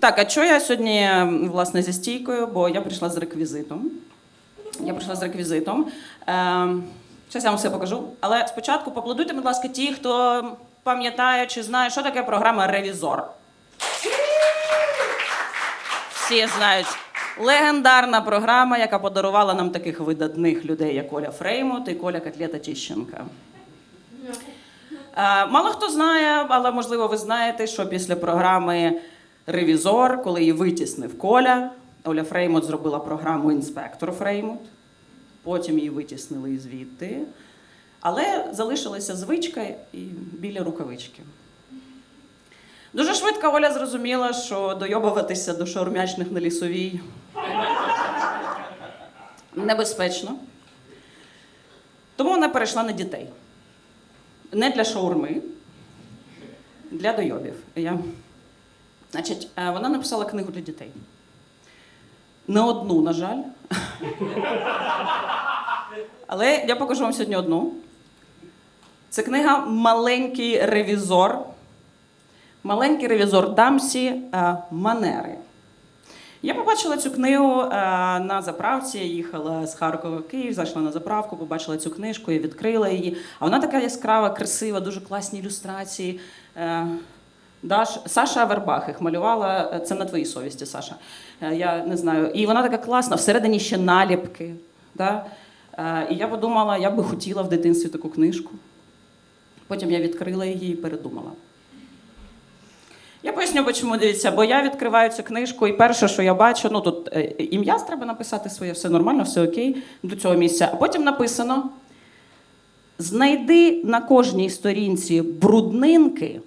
Так, а що я сьогодні власне зі стійкою, бо я прийшла з реквізитом. Я прийшла з реквізитом. Ем, Зараз я вам все покажу. Але спочатку поаплодуйте, будь ласка, ті, хто пам'ятає чи знає, що таке програма Ревізор. Всі знають. Легендарна програма, яка подарувала нам таких видатних людей, як Оля Фреймут і Коля Котлета Тіщенка. Е, Мало хто знає, але можливо ви знаєте, що після програми Ревізор, коли її витіснив Коля, Оля Фреймут зробила програму Інспектор Фреймут. Потім її витіснили звідти. Але залишилася звичка і біля рукавички. Дуже швидко Оля зрозуміла, що дойобуватися до шаурмячних на лісовій небезпечно. Тому вона перейшла на дітей. Не для шаурми, для дойобів. Я... Значить, е, вона написала книгу для дітей. Не одну, на жаль. Але я покажу вам сьогодні одну. Це книга Маленький ревізор. Маленький ревізор Дамсі е, Манери. Я побачила цю книгу е, на заправці. Я їхала з Харкова в Київ, зайшла на заправку, побачила цю книжку, я відкрила її. А вона така яскрава, красива, дуже класні ілюстрації. Даш, Саша Вербах їх малювала. Це на твоїй совісті, Саша. Е, Я не знаю. І вона така класна, всередині ще наліпки. Да? Е, І я подумала, я би хотіла в дитинстві таку книжку. Потім я відкрила її і передумала. Я поясню, чому дивіться, бо я відкриваю цю книжку, і перше, що я бачу, ну тут е, ім'я треба написати своє, все нормально, все окей до цього місця. А потім написано: знайди на кожній сторінці бруднинки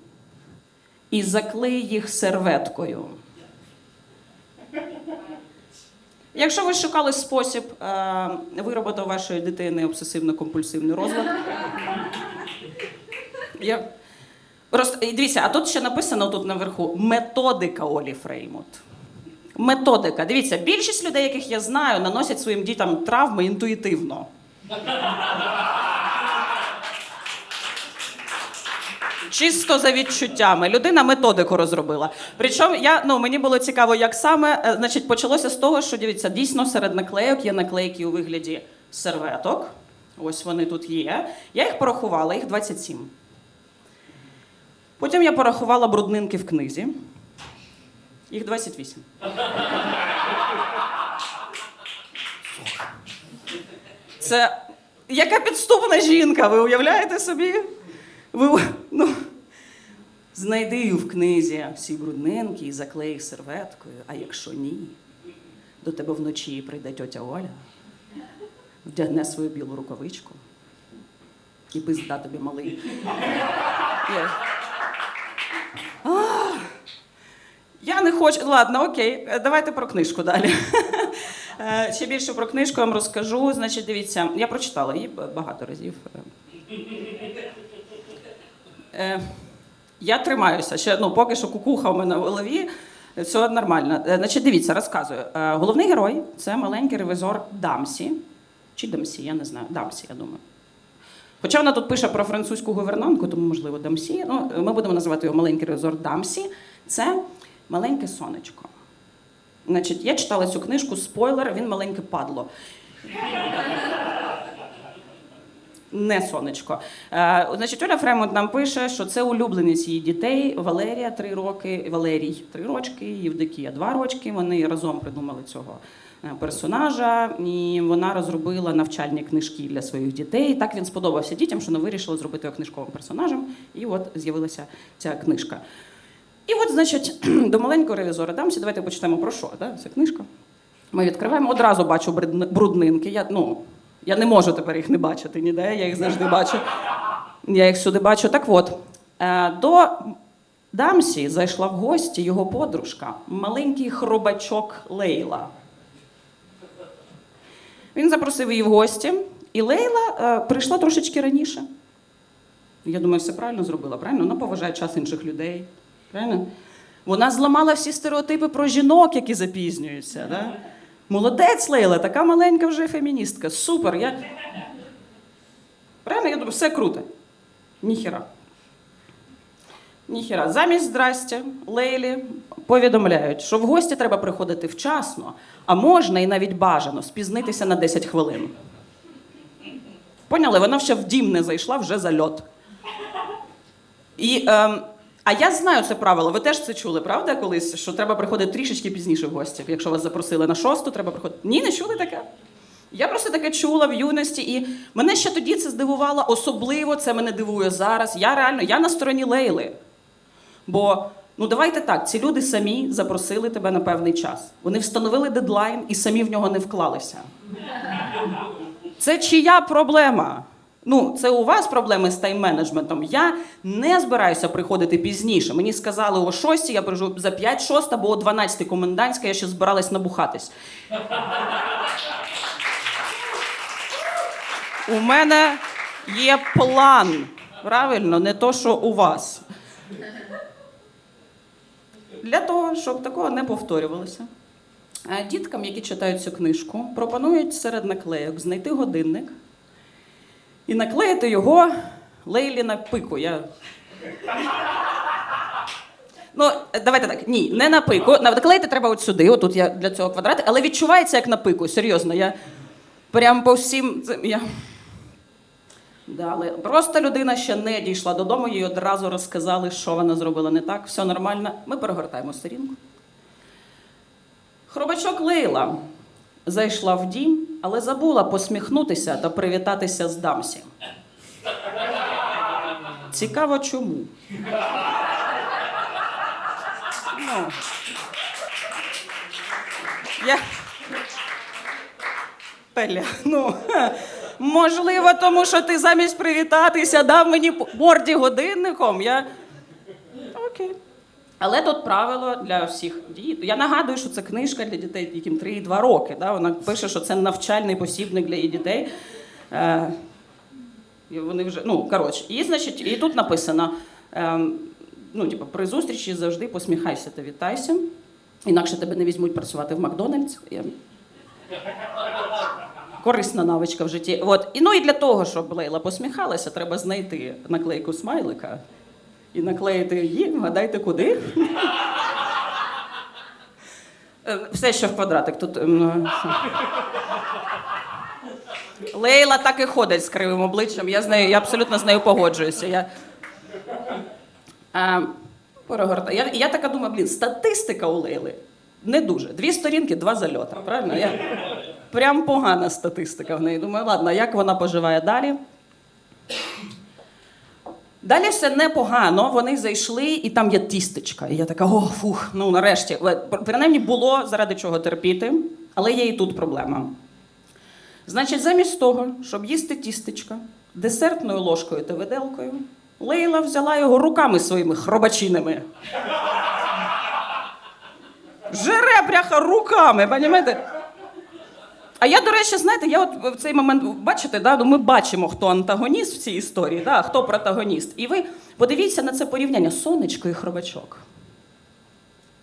і заклей їх серветкою. Якщо ви шукали спосіб е, виробити у вашої дитини обсесивно-компульсивний розлад, я Роз... Дивіться, а тут ще написано тут наверху методика Олі Фреймут. Методика. Дивіться, більшість людей, яких я знаю, наносять своїм дітям травми інтуїтивно. Чисто за відчуттями. Людина методику розробила. Причому я, ну, мені було цікаво, як саме. Е, Значить, почалося з того, що дивіться, дійсно серед наклейок є наклейки у вигляді серветок. Ось вони тут є. Я їх порахувала, їх 27. Потім я порахувала бруднинки в книзі. Їх 28. Це яка підступна жінка, ви уявляєте собі? Ви, ну, знайди її в книзі всі бруднинки і заклей їх серветкою, а якщо ні, до тебе вночі прийде тьотя Оля, вдягне свою білу рукавичку і пизда тобі малий. Я не хочу. Ладно, окей, е, давайте про книжку далі. Е, Ще більше про книжку я вам розкажу. Значить, дивіться, я прочитала її багато разів. Я тримаюся. Ще ну, поки що кукуха в мене в голові. Все нормально. Е, Значить, дивіться, розказую. Е, Головний герой це маленький ревізор Дамсі. Чи Дамсі, я не знаю. Дамсі, я думаю. Хоча вона тут пише про французьку гувернантку, тому, можливо, Дамсі. Ну, ми будемо називати його маленький ревізор Дамсі. Це маленьке сонечко. Значить, я читала цю книжку, спойлер, він маленьке падло. Не сонечко. Е, значить, Оля Фремонт нам пише, що це улюбленець її дітей. Валерія три роки, Валерій три рочки, Євдокія два рочки. Вони разом придумали цього е, персонажа, і вона розробила навчальні книжки для своїх дітей. Так він сподобався дітям, що вона вирішила зробити його книжковим персонажем. І от з'явилася ця книжка. І от, значить, до маленького ревізора дамся. Давайте почнемо про що. Да? Це книжка. Ми відкриваємо, одразу бачу брудн- бруднинки. Я, ну, я не можу тепер їх не бачити ніде, я їх завжди бачу. Я їх сюди бачу. Так от, е, до Дамсі зайшла в гості його подружка, маленький хробачок Лейла. Він запросив її в гості, і Лейла е, прийшла трошечки раніше. Я думаю, все правильно зробила, правильно? Вона поважає час інших людей. Правильно? Вона зламала всі стереотипи про жінок, які запізнюються. Да? Молодець Лейла, така маленька вже феміністка. Супер. Я... Правильно? Я думаю, все круто. Ніхіра. Ніхіра. Замість здрастя Лейлі повідомляють, що в гості треба приходити вчасно, а можна і навіть бажано спізнитися на 10 хвилин. Поняли? Вона ще в дім не зайшла, вже зальот. І, ем, а я знаю це правило. Ви теж це чули, правда, колись? Що треба приходити трішечки пізніше в гості. Якщо вас запросили на шосту, треба приходити. Ні, не чули таке. Я просто таке чула в юності, і мене ще тоді це здивувало. Особливо це мене дивує зараз. Я реально я на стороні Лейли. Бо ну давайте так, ці люди самі запросили тебе на певний час. Вони встановили дедлайн і самі в нього не вклалися. Це чия проблема? Ну, це у вас проблеми з тайм-менеджментом. Я не збираюся приходити пізніше. Мені сказали о 6, я прижу за 5-6 або о 12 комендантська, я ще збиралась набухатись. У мене є план. Правильно, не то, що у вас. Для того, щоб такого не повторювалося. Е, Діткам, які читають цю книжку, пропонують серед наклейок знайти годинник і наклеїти його Лейлі на пику. Я... Ну, давайте так. Ні, не на пику. Наклеїти треба от сюди, отут я для цього квадрати, але відчувається як на пику. Серйозно, я прям по всім. Я... Да, просто людина ще не дійшла додому, їй одразу розказали, що вона зробила не так, все нормально. Ми перегортаємо сторінку. Хробачок Лейла зайшла в дім, але забула посміхнутися та привітатися з Дамсі. Цікаво, чому. Ну, я... Пеля, ну, можливо, тому що ти замість привітатися дав мені морді годинником. Я... Окей. Але тут правило для всіх дій. Я нагадую, що це книжка для дітей, яким 3-2 роки. Да? Вона пише, що це навчальний посібник для її дітей. Е, і вони вже, ну, коротше, і, значить, і тут написано: е, ну, типу, при зустрічі завжди посміхайся та вітайся. Інакше тебе не візьмуть працювати в Макдональдс. Корисна навичка в житті. От. І, ну і для того, щоб Лейла посміхалася, треба знайти наклейку смайлика і наклеїти її, вгадайте куди. Е, Все, що в квадратик. Тут, ем, Лейла так і ходить з кривим обличчям. Я, з нею, я абсолютно з нею погоджуюся. Я, а, я, я така думаю, блін, статистика у Лейли не дуже. Дві сторінки, два зальота. Правильно? Я, прям погана статистика в неї. Думаю, ладно, як вона поживає далі? Далі все непогано. Вони зайшли, і там є тістечка. І я така, о, фух, ну нарешті. Принаймні було заради чого терпіти, але є і тут проблема. Значить, замість того, щоб їсти тістечка десертною ложкою та виделкою, Лейла взяла його руками своїми хробачинами. Жере, бляха, руками, понімаєте? А я, до речі, знаєте, я от в цей момент, бачите, да, ну, ми бачимо, хто антагоніст в цій історії, да, хто протагоніст. І ви подивіться на це порівняння сонечко і хробачок.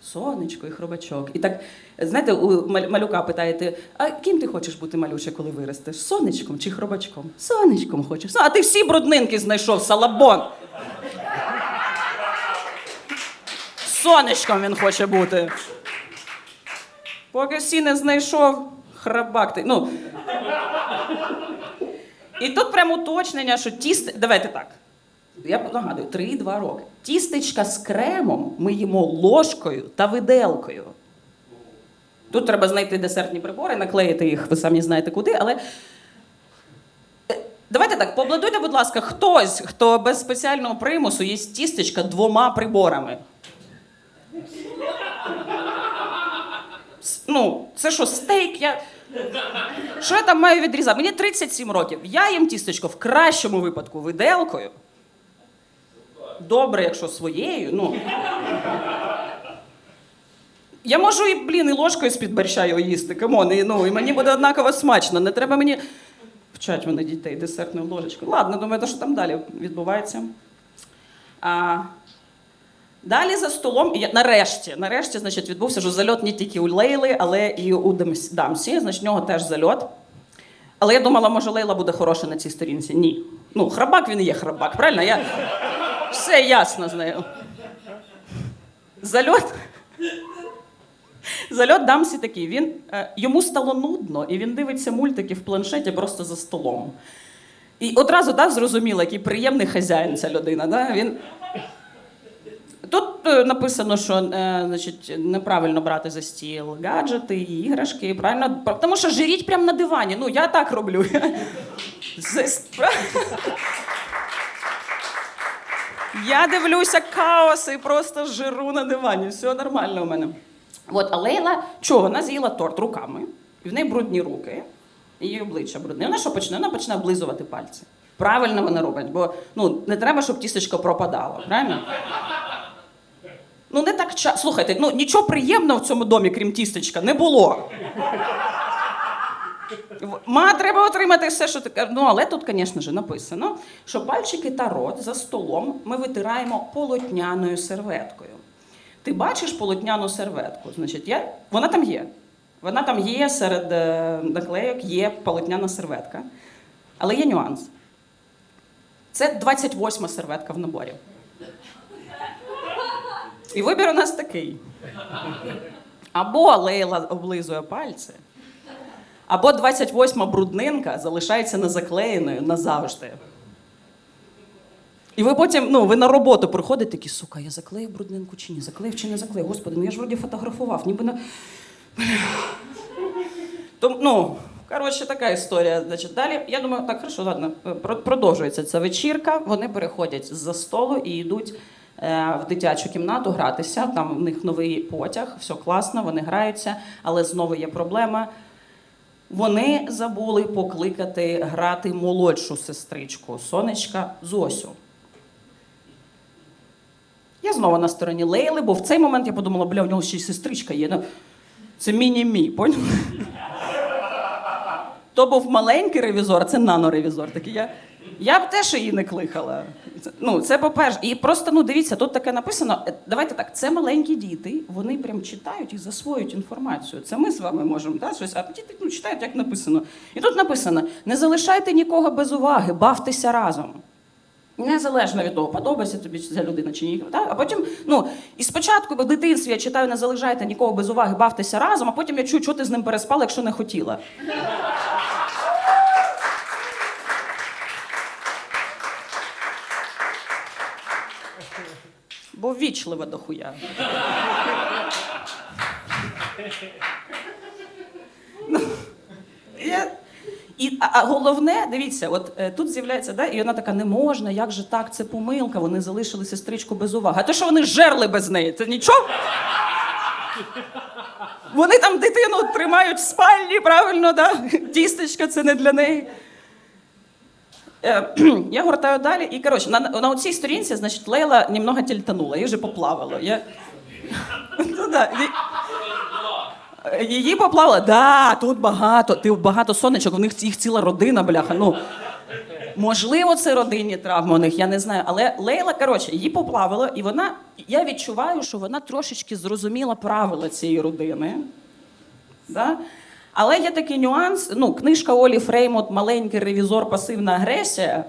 Сонечко і хробачок. І так, знаєте, у малюка питаєте, а ким ти хочеш бути малюче, коли виростеш? Сонечком чи хробачком? Сонечком хочеш. А ти всі бруднинки знайшов, салабон. Сонечком він хоче бути. Поки всі не знайшов, храбак ти. Ну. І тут прямо уточнення, що тіст. Давайте так. Я нагадую, 3-2 роки. Тістечка з кремом ми їмо ложкою та виделкою. Тут треба знайти десертні прибори, наклеїти їх, ви самі знаєте куди, але. Е, Давайте так, поаплодуйте, будь ласка, хтось, хто без спеціального примусу їсть тістечка двома приборами. Ну, це що, стейк? Я... Що я там маю відрізати? Мені 37 років. Я їм тістечко в кращому випадку виделкою. Добре, якщо своєю. Ну. Я можу і, блін, і ложкою з-під борща його їсти. Камон, і, ну, і мені буде однаково смачно. Не треба мені. Вчать вони дітей десертною ложечкою. Ладно, думаю, що там далі відбувається. А, Далі за столом, я, нарешті, нарешті, значить, відбувся ж зальот не тільки у Лейли, але і у Дамсі. Значить, в нього теж зальот. Але я думала, може, Лейла буде хороша на цій сторінці. Ні. Ну, храбак він є храбак, правильно? Я... Все ясно з нею. Зальот. Зальот Дамсі такий. Він, е, йому стало нудно, і він дивиться мультики в планшеті просто за столом. І одразу так зрозуміло, який приємний хазяїн ця людина. Да? Він... Тут е, написано, що е, значить, неправильно брати за стіл гаджети, іграшки, правильно? Тому що жиріть прямо на дивані. Ну, я так роблю. Я дивлюся хаос і просто жиру на дивані. Все нормально у мене. От, а Лейла, чого? Вона з'їла торт руками, і в неї брудні руки, і її обличчя брудне. Вона що почне? Вона почне облизувати пальці. Правильно вона робить, бо ну, не треба, щоб тістечко пропадало, правильно? Ну, не так часто. Слухайте, ну нічого приємного в цьому домі, крім тістечка, не було. Ма, треба отримати все, що таке. Ну, але тут, звісно ж, написано, що пальчики та рот за столом ми витираємо полотняною серветкою. Ти бачиш полотняну серветку? Значить, я... вона там є. Вона там є серед е, наклейок, є полотняна серветка. Але є нюанс. Це 28 серветка в наборі. І вибір у нас такий: або Лейла облизує пальці, або 28-ма бруднинка залишається незаклеєною назавжди. І ви потім, ну, ви на роботу приходите такі, сука, я заклеїв бруднинку чи ні? Заклеїв чи не заклеїв? Господи, ну я ж вроді фотографував, ніби на. Тому, ну, коротше, така історія. Значить, далі, я думаю, так, хорошо, ладно, продовжується ця вечірка. Вони переходять з-за столу і йдуть е, в дитячу кімнату гратися. Там в них новий потяг, все класно, вони граються, але знову є проблема. Вони забули покликати грати молодшу сестричку сонечка Зосю. Я знову на стороні Лейли, бо в цей момент я подумала, бля, у нього ще й сестричка є. Ну, це міні-мі, поняв? То був маленький ревізор, це нано-ревізор. Такий я, я б теж її не кликала. Ну, це по-перше. І просто ну дивіться, тут таке написано. е, Давайте так, це маленькі діти, вони прям читають і засвоюють інформацію. Це ми з вами можемо, да, щось, а діти ну, читають, як написано. І тут написано: не залишайте нікого без уваги, бавтеся разом. Незалежно від того, подобається тобі ця людина чи ні. Так? А потім, ну, і спочатку в дитинстві я читаю, не залишайте нікого без уваги, бавтеся разом, а потім я чую, що ти з ним переспала, якщо не хотіла. Ввічлива дохуя. Ну. І, а, а головне, дивіться, от е, тут з'являється, да, і вона така, не можна, як же так, це помилка, вони залишили сестричку без уваги. А то, що вони жерли без неї, це нічого? Вони там дитину тримають в спальні, правильно, да? тістечка це не для неї. Е, Я гортаю далі, і коротше, на, на цій сторінці, значить, Лейла немного тільтанула, її вже поплавало. Я... Ну, да. Її поплавила. Да, тут багато, ти багато сонечок, у них їх ціла родина, бляха. Ну, можливо, це родинні травми у них, я не знаю. Але Лейла, коротше, її поплавило, і вона, я відчуваю, що вона трошечки зрозуміла правила цієї родини. Да? Але є такий нюанс. Ну, книжка Олі Фреймут Маленький ревізор, пасивна агресія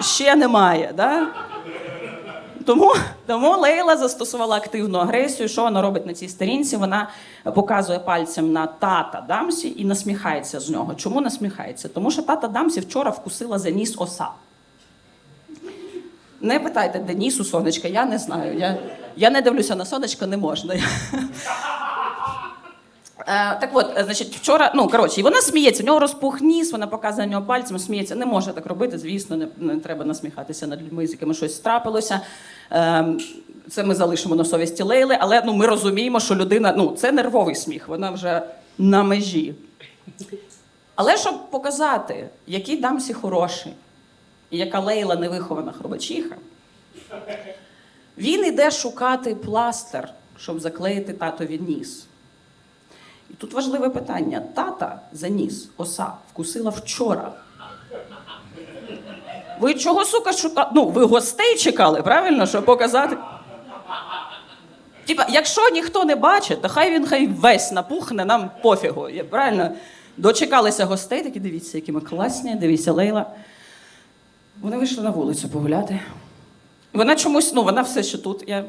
ще немає. Да? Тому, тому Лейла застосувала активну агресію. Що вона робить на цій сторінці? Вона показує пальцем на тата Дамсі і насміхається з нього. Чому насміхається? Тому що тата Дамсі вчора вкусила за ніс оса. Не питайте, де ніс у сонечка, я не знаю. Я, я не дивлюся на сонечко, не можна. Е, так от, е, значить, вчора, ну коротше, і вона сміється, в нього розпух ніс, вона показує на нього пальцем, сміється. Не може так робити, звісно, не, не треба насміхатися над людьми, з якими щось трапилося. Е, це ми залишимо на совісті Лейли, але ну, ми розуміємо, що людина, ну, це нервовий сміх, вона вже на межі. Але щоб показати, який Дамсі хороший, і яка Лейла невихована хробачиха, він іде шукати пластир, щоб заклеїти татові ніс. І тут важливе питання: тата за ніс оса вкусила вчора. Ви чого, сука, шукали? Ну, ви гостей чекали, правильно, щоб показати? Типа, якщо ніхто не бачить, то хай він хай весь напухне, нам пофігу. Правильно? Дочекалися гостей, такі дивіться, які ми класні, дивіться, Лейла. Вони вийшли на вулицю погуляти. Вона чомусь, ну, вона все ще тут. Я...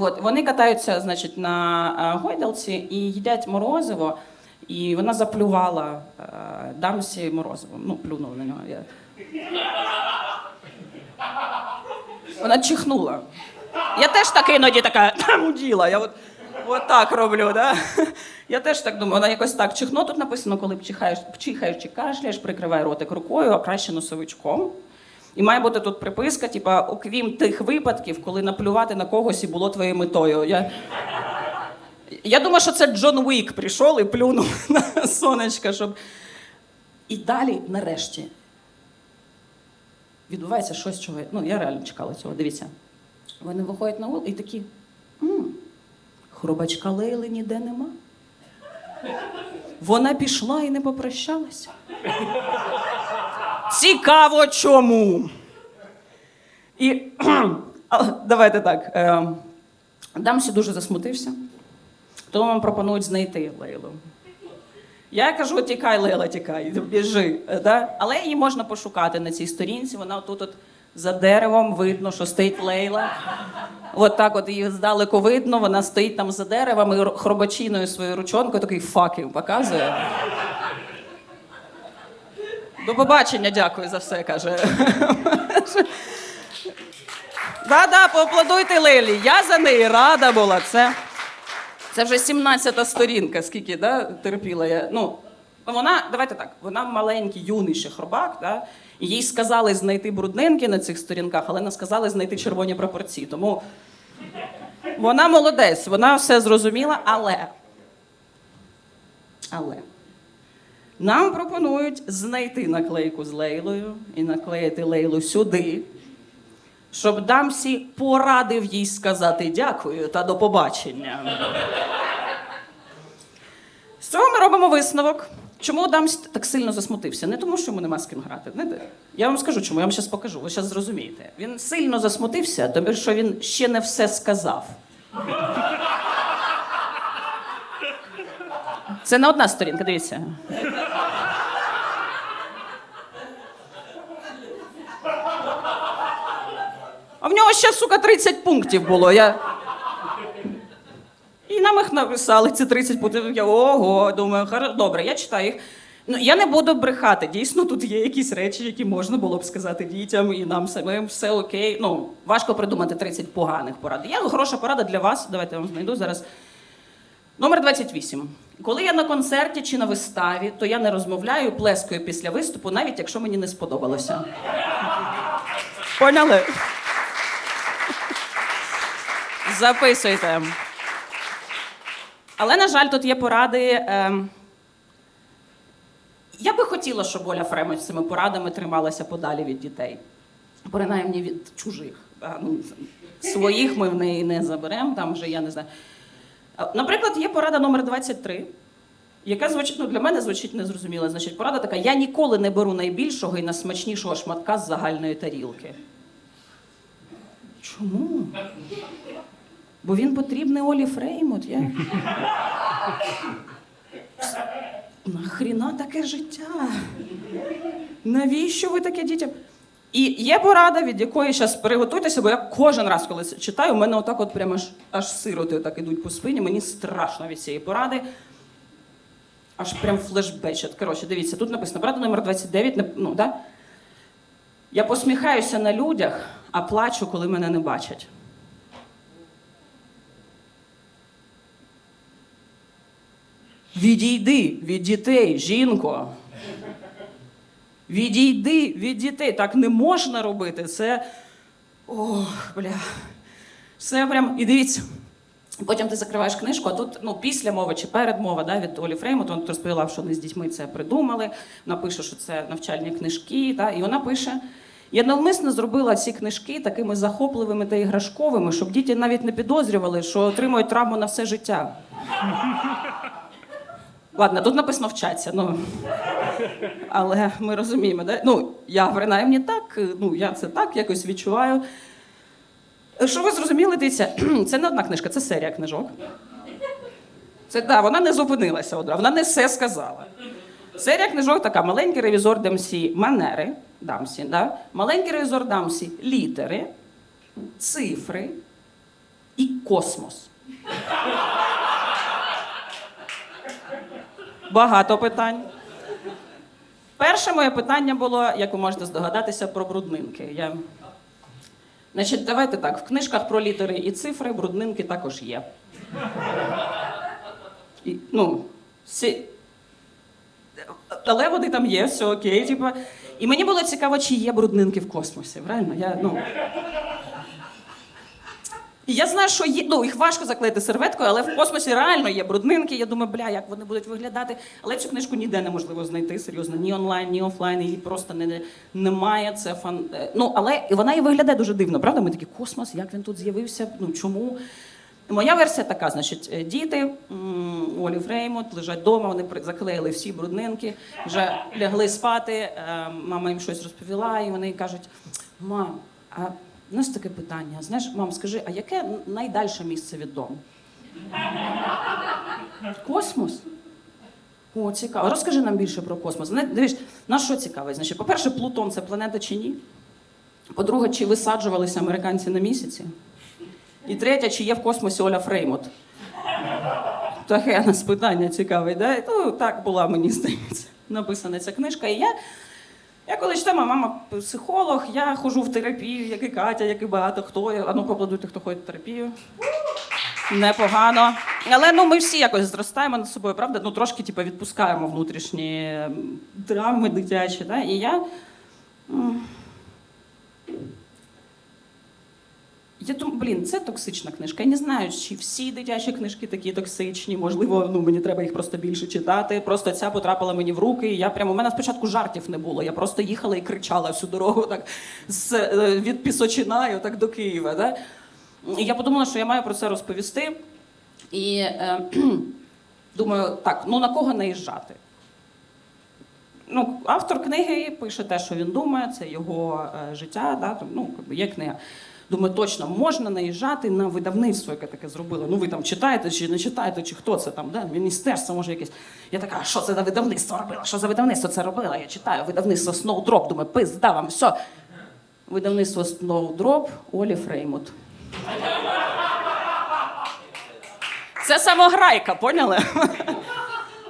От, вони катаються, значить, на е, гойдалці і їдять морозиво, і вона заплювала е, дамсі морозиво. Ну, плюнула на нього. Я... Вона чихнула. Я теж так іноді така муділа. Я от, от так роблю, да? Я теж так думаю, вона якось так чихнула. Тут написано, коли чихаєш, чихаєш чи кашляєш, прикривай ротик рукою, а краще носовичком. І має бути тут приписка, типа, окрім тих випадків, коли наплювати на когось і було твоєю метою. Я, я думаю, що це Джон Уік прийшов і плюнув на сонечко, щоб. І далі, нарешті, відбувається щось, чого. Ну, я реально чекала цього. Дивіться. Вони виходять на вулицю і такі. «М, Хробачка Лейли ніде нема. Вона пішла і не попрощалася. Цікаво чому. І давайте так. Е, Дамсі дуже засмутився, тому вам пропонують знайти Лейлу. Я кажу, тікай, Лейла, тікай, біжи. Да? Але її можна пошукати на цій сторінці. Вона тут от за деревом видно, що стоїть Лейла. От так от її здалеку видно, вона стоїть там за деревом і хробачиною своєю ручонкою такий факів показує. До побачення, дякую за все, каже. Да-да, поаплодуйте Лелі. Я за неї рада була. Це, це вже 17-та сторінка, скільки да, терпіла я. Ну, вона, давайте так, вона маленький, юний ще хробак, да? їй сказали знайти бруднинки на цих сторінках, але не сказали знайти червоні пропорції. Тому вона молодець, вона все зрозуміла, але. Але. Нам пропонують знайти наклейку з Лейлою і наклеїти Лейлу сюди, щоб Дамсі порадив їй сказати дякую та до побачення. З цього ми робимо висновок. Чому Дамсі так сильно засмутився? Не тому, що йому нема з ким грати. Не, я вам скажу, чому, я вам зараз покажу, ви зараз зрозумієте. Він сильно засмутився, тому що він ще не все сказав. Це не одна сторінка, дивіться. А в нього ще, сука, 30 пунктів було. Я... І нам їх написали, ці 30 пунктів. Я ого, думаю, «Хоро- добре, я читаю їх. Ну, я не буду брехати. Дійсно, тут є якісь речі, які можна було б сказати дітям і нам самим все окей. Ну, важко придумати 30 поганих порад. Є хороша порада для вас. Давайте я вам знайду зараз. Номер 28. Коли я на концерті чи на виставі, то я не розмовляю, плескаю після виступу, навіть якщо мені не сподобалося. Поняли? Записуйте. Але, на жаль, тут є поради. ем, Я би хотіла, щоб Оля Фремович цими порадами трималася подалі від дітей. Принаймні від чужих. Да? Ну, своїх ми в неї не заберемо, там вже я не знаю. Наприклад, є порада номер 23, яка звучить, ну, для мене звучить незрозуміло. Значить, порада така: я ніколи не беру найбільшого і найсмачнішого шматка з загальної тарілки. Чому? Бо він потрібний Олі Фреймут. Я... Нахріна таке життя? Навіщо ви таке дітям? І є порада, від якої зараз переготуйтеся, бо я кожен раз, коли читаю, у мене отак от прямо аж, аж сироти так ідуть по спині. Мені страшно від цієї поради. Аж прям флешбечет. Коротше, дивіться, тут написано порада номер 29. Ну, да? Я посміхаюся на людях, а плачу, коли мене не бачать. Відійди від дітей, жінко. Відійди від дітей. Так не можна робити. Це. Ох, бля. Це прям. І дивіться. Потім ти закриваєш книжку, а тут ну, після мови чи перед мова да, від Олі Фреймут, вона тут розповіла, що вони з дітьми це придумали. Вона пише, що це навчальні книжки. Да, і вона пише: я навмисно зробила ці книжки такими захопливими та іграшковими, щоб діти навіть не підозрювали, що отримують травму на все життя. Ладно, тут написано вчаться, ну. Але ми розуміємо, да? ну, я принаймні так, ну, я це так якось відчуваю. Що ви зрозуміли, дивіться, це не одна книжка, це серія книжок. Це да, вона не зупинилася одразу, вона не все сказала. Серія книжок така: маленький ревізор Дамсі манери, Дамсі, да? маленький ревізор Дамсі літери, цифри, і космос. Багато питань. Перше моє питання було, як ви можете здогадатися, про бруднинки. Я... Значить, давайте так, в книжках про літери і цифри бруднинки також є. І, ну, всі... Але вони там є, все окей. Типу. І мені було цікаво, чи є бруднинки в космосі. Правильно? Я, ну... Я знаю, що є, ну, їх важко заклеїти серветкою, але в космосі реально є бруднинки. Я думаю, бля, як вони будуть виглядати. Але цю книжку ніде неможливо знайти, серйозно, ні онлайн, ні офлайн, її просто не, немає. Це фан. е, Ну, але вона і виглядає дуже дивно, правда? Ми такі, космос, як він тут з'явився? Ну чому? Моя версія така: значить, е, діти Олі Фреймут лежать вдома, вони заклеїли всі бруднинки, вже лягли спати. е, Мама їм щось розповіла, і вони кажуть: мам, а у нас таке питання. Знаєш, мам, скажи, а яке найдальше місце від дому? Космос? О, цікаво. Розкажи нам більше про космос. Дивись, нас що цікавить? Значить, по-перше, Плутон це планета чи ні? По-друге, чи висаджувалися американці на місяці? І третє, чи є в космосі Оля Фреймут? Таке нас питання цікаве, да? Ну, так була, мені здається, написана ця книжка. І я, я коли читаю, моя мама психолог, я ходжу в терапію, як і Катя, як і багато хто. А ну поплодуйте, хто ходить в терапію. Непогано. Але ну, ми всі якось зростаємо над собою, правда? Ну, трошки типу, відпускаємо внутрішні травми дитячі. Да? І я. Я думаю, блін, це токсична книжка. Я не знаю, чи всі дитячі книжки такі токсичні. Можливо, ну мені треба їх просто більше читати. Просто ця потрапила мені в руки. Я прямо у мене спочатку жартів не було. Я просто їхала і кричала всю дорогу так з е, від Пісочина так до Києва. Да? І я подумала, що я маю про це розповісти. І е, думаю, так, ну на кого наїжджати? Ну, автор книги пише те, що він думає, це його е, життя, да, ну, є книга. Думаю, точно можна наїжджати на видавництво, яке таке зробило. Ну ви там читаєте чи не читаєте, чи хто це там, да? міністерство може якесь. Я така, «А що це за видавництво робило? Що за видавництво це робило? Я читаю видавництво Snowdrop, думаю, пизда вам, все. Видавництво Snowdrop Олі Фреймут. Це самограйка, поняли?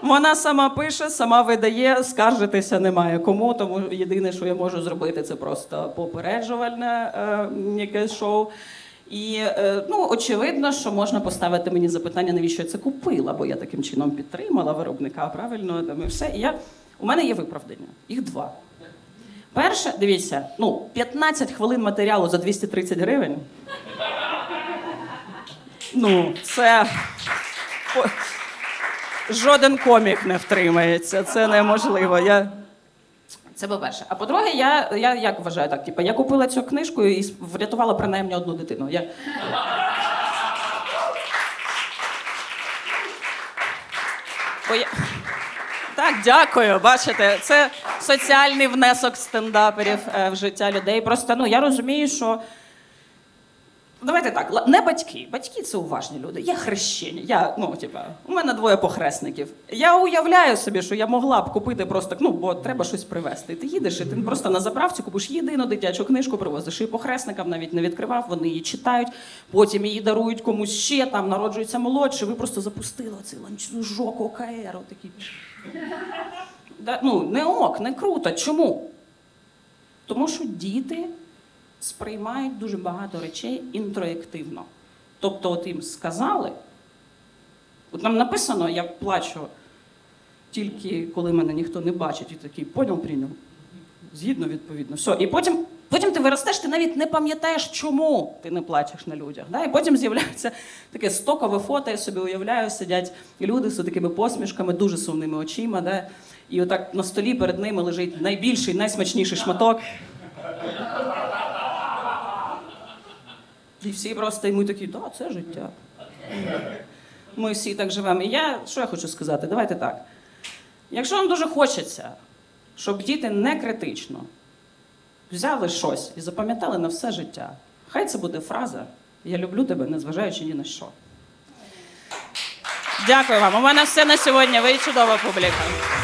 Вона сама пише, сама видає, скаржитися немає кому, тому єдине, що я можу зробити, це просто попереджувальне е, якесь шоу. І е, ну, очевидно, що можна поставити мені запитання, навіщо я це купила, бо я таким чином підтримала виробника, правильно, там і все. І я, у мене є виправдання, їх два. Перше, дивіться, ну, 15 хвилин матеріалу за 230 гривень. Ну, це. Жоден комік не втримається, це неможливо. Я... Це по-перше. А по-друге, я, я як вважаю так, типу, я купила цю книжку і врятувала принаймні одну дитину. Я... Бо я... Так, дякую. Бачите, це соціальний внесок стендаперів е, в життя людей. Просто ну я розумію, що Давайте так, не батьки. Батьки це уважні люди. Є хрещення. Я, ну, типа, у мене двоє похресників. Я уявляю собі, що я могла б купити просто, ну, бо треба щось привезти. Ти їдеш, і ти просто на заправці купиш єдину дитячу книжку, привозиш і похресникам навіть не відкривав, вони її читають, потім її дарують комусь ще, там народжується молодше. Ви просто запустили оцей ланцюжок ОКР, отакий. Да, ну, не ок, не круто. Чому? Тому що діти сприймають дуже багато речей інтроєктивно. Тобто, от їм сказали, от нам написано, я плачу тільки коли мене ніхто не бачить, і такий поняв, прийняв. Згідно, відповідно. Все. І потім, потім ти виростеш, ти навіть не пам'ятаєш, чому ти не плачеш на людях. Да? І потім з'являється таке стокове фото, я собі уявляю, сидять люди з такими посмішками, дуже сумними очима. Да? І отак на столі перед ними лежить найбільший, найсмачніший шматок. І всі просто і ми такі, да, це життя. Ми всі так живемо. І я що я хочу сказати? Давайте так. Якщо вам дуже хочеться, щоб діти не критично взяли щось і запам'ятали на все життя, хай це буде фраза Я люблю тебе, незважаючи ні на що. Дякую вам. У мене все на сьогодні. Ви чудова публіка.